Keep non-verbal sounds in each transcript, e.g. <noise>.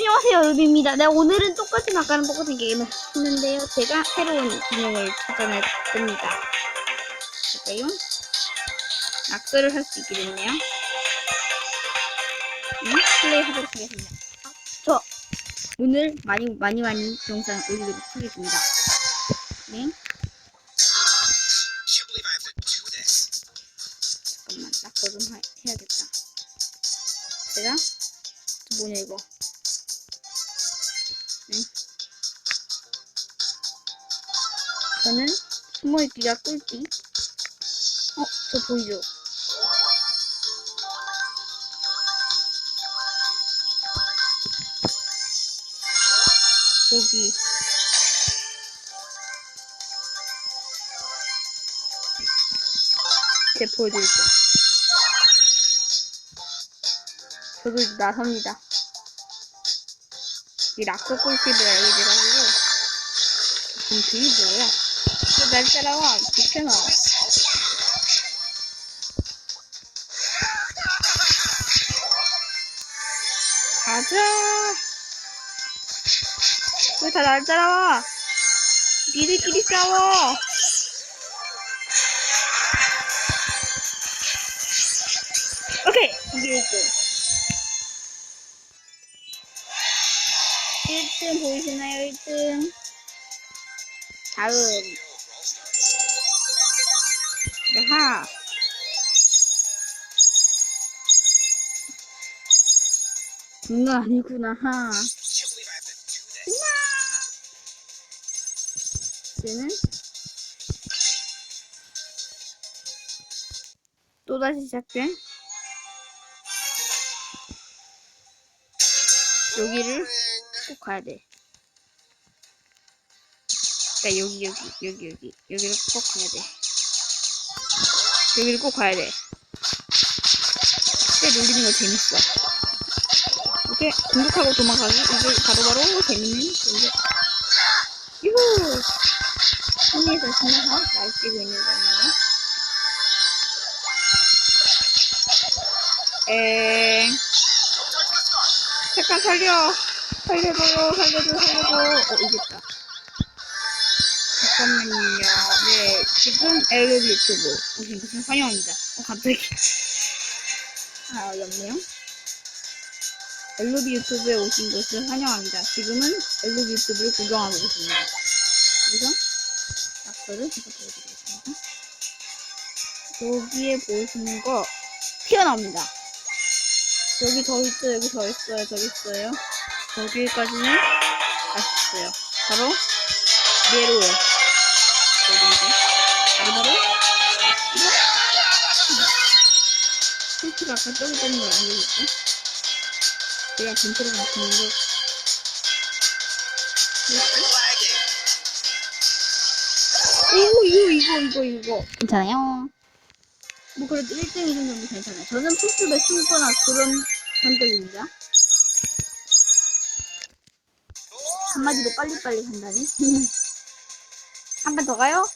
안녕하세요, 루비입니다. 네, 오늘은 똑같은 아까랑 똑같은 게임을 했는데요. 제가 새로운 기능을 찾아낼 겁니다. 볼까요? 낙서를 할 수 있게 됐네요. 네, 플레이 하도록 하겠습니다. 아, 저 오늘 많이 많이 많이 영상 올리도록 하겠습니다. 네. 잠깐만 낙서 좀 하- 해야겠다. 제가 저 뭐냐 이거. 저는 숨어있기가 꿀띠. 어, 저 보이죠? 여기. 제 보여드릴게요. 저도 이제 나섭니다. 이 락커 꿀팁을 알게 돼가지고 그게 뭐야? 날 따라와 비켜놔. 가자. 왜 다 날 따라와? 니들끼리 싸워. 오케이 이게 1등. 1등 보이시나요? 1등. 다음. 이거 아니구나. 하. 쟤는 또다시 시작된 여기를 꼭 가야 돼. 그러니까 여기 여기 여기 여기 여기를 꼭 가야 돼. 여기를 꼭 가야 돼. 꽤 놀리는 거 재밌어. 이렇게 공격하고 도망가기 이게 바로바로 재밌는 이제 유후! 손에서 신나서 날뛰고 있는 거네요. 에 잠깐 살려. 살려줘요 살려줘 살려줘. 어 이겼다. 잠깐만요 네 지금 엘로비 유튜브. 오신 것을 환영합니다 어 갑자기. 아 어렵네요. 엘로비 유튜브에 오신 것을 환영합니다. 지금은 엘로비 유튜브를 구경하고 계십니다. 그래서 낙서를 제가 보여드리겠습니다. 여기에 보이시는 거 튀어나옵니다. 여기 더 있어요, 여기 더 있어요, 저기 있어요. 저기까지는 맛있어요. 바로, 네로요. 여기 이제. 바로 바로, 이거. 솔트가 아까 저기 있는 걸? 제가 근처로 갔는데, I'm lagging. 오, 이거, 이거, 이거, 이거. 괜찮아요. 뭐, 그래도 1등, 2등 정도 괜찮아요. 저는 풀숲에 숨거나 그런 성격입니다. 한마디로 빨리빨리 간다니? <laughs> 한 번 더 가요?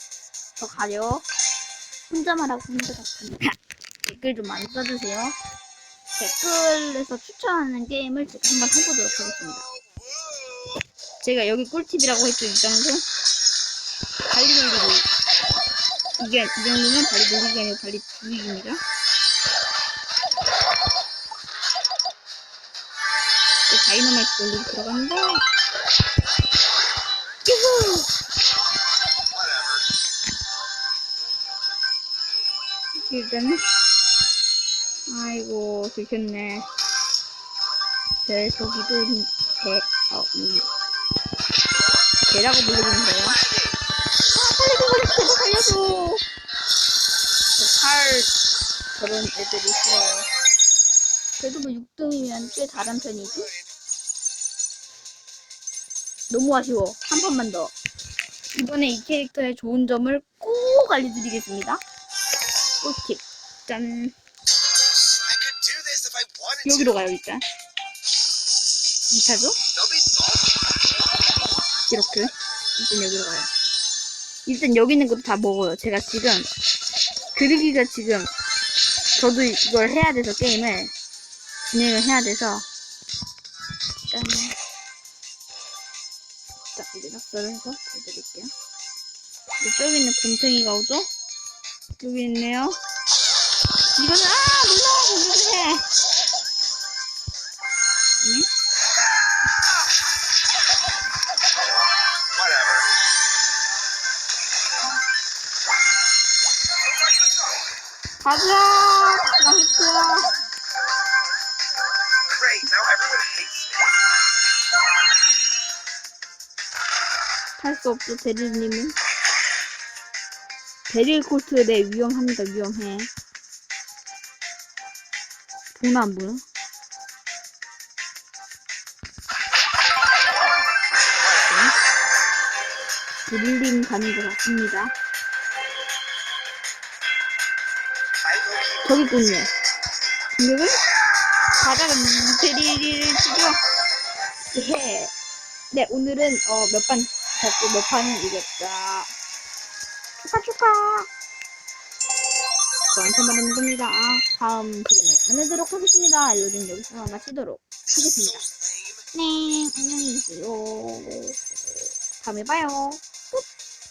더 가요. 혼자만 하고 혼자 갔습니다. 댓글 좀 많이 써주세요. 댓글에서 추천하는 게임을 제가 한번 해보도록 하겠습니다. 제가 여기 꿀팁이라고 했죠, 이 정도? 발리 돌리기. 이게, 이 정도면 발리 돌리기가 아니라 발리 죽이기입니다. 이제 다이너마이트 돌리기 들어간다. 일단은 아이고 들켰네. 제 저기도 배, 어, 음. 배라고 부르는 거예요? 아 살려줘 살려줘 살려줘. 저칼 저런 애들이 싫어요. 그래도 뭐 6등이면 꽤 잘한 편이지? 너무 아쉬워. 한 판만 더. 이번에 이 캐릭터의 좋은 점을 꼭 알려드리겠습니다 꿀팁 짠. 여기로 가요 일단 2차죠? They'll be salty. 이렇게 일단 여기로 가요 일단 여기 있는 것도 다 먹어요 제가 지금 그르기가 지금 저도 이걸 해야 돼서 게임을 진행을 해야 돼서 일단 이제 낙서를 해서 보여드릴게요. 이쪽에 있는 곰탱이가 오죠? 여기 있네요. 이거는, 아! 무서워! 공격을 해! 네? Whatever. Don't touch the stone. 가자! 망했어. Great, now everyone hates me. 할수 없죠, 데릴님은. 데릴 콜트 네, 위험합니다, 위험해. 보나 안 보여? 네. 데릴님 가는 것 같습니다. 저기 있군요. 공격을? 가다가 데릴을 죽여. 예. 네, 오늘은, 어, 몇 판, 잡고 몇 판을 이겼다. 축하, 축하! 저한테 말하는 겁니다. 다음 시간에 만나도록 하겠습니다. 알려준 여기서 마치도록 하겠습니다. 네, 안녕히 계세요. 다음에 봐요.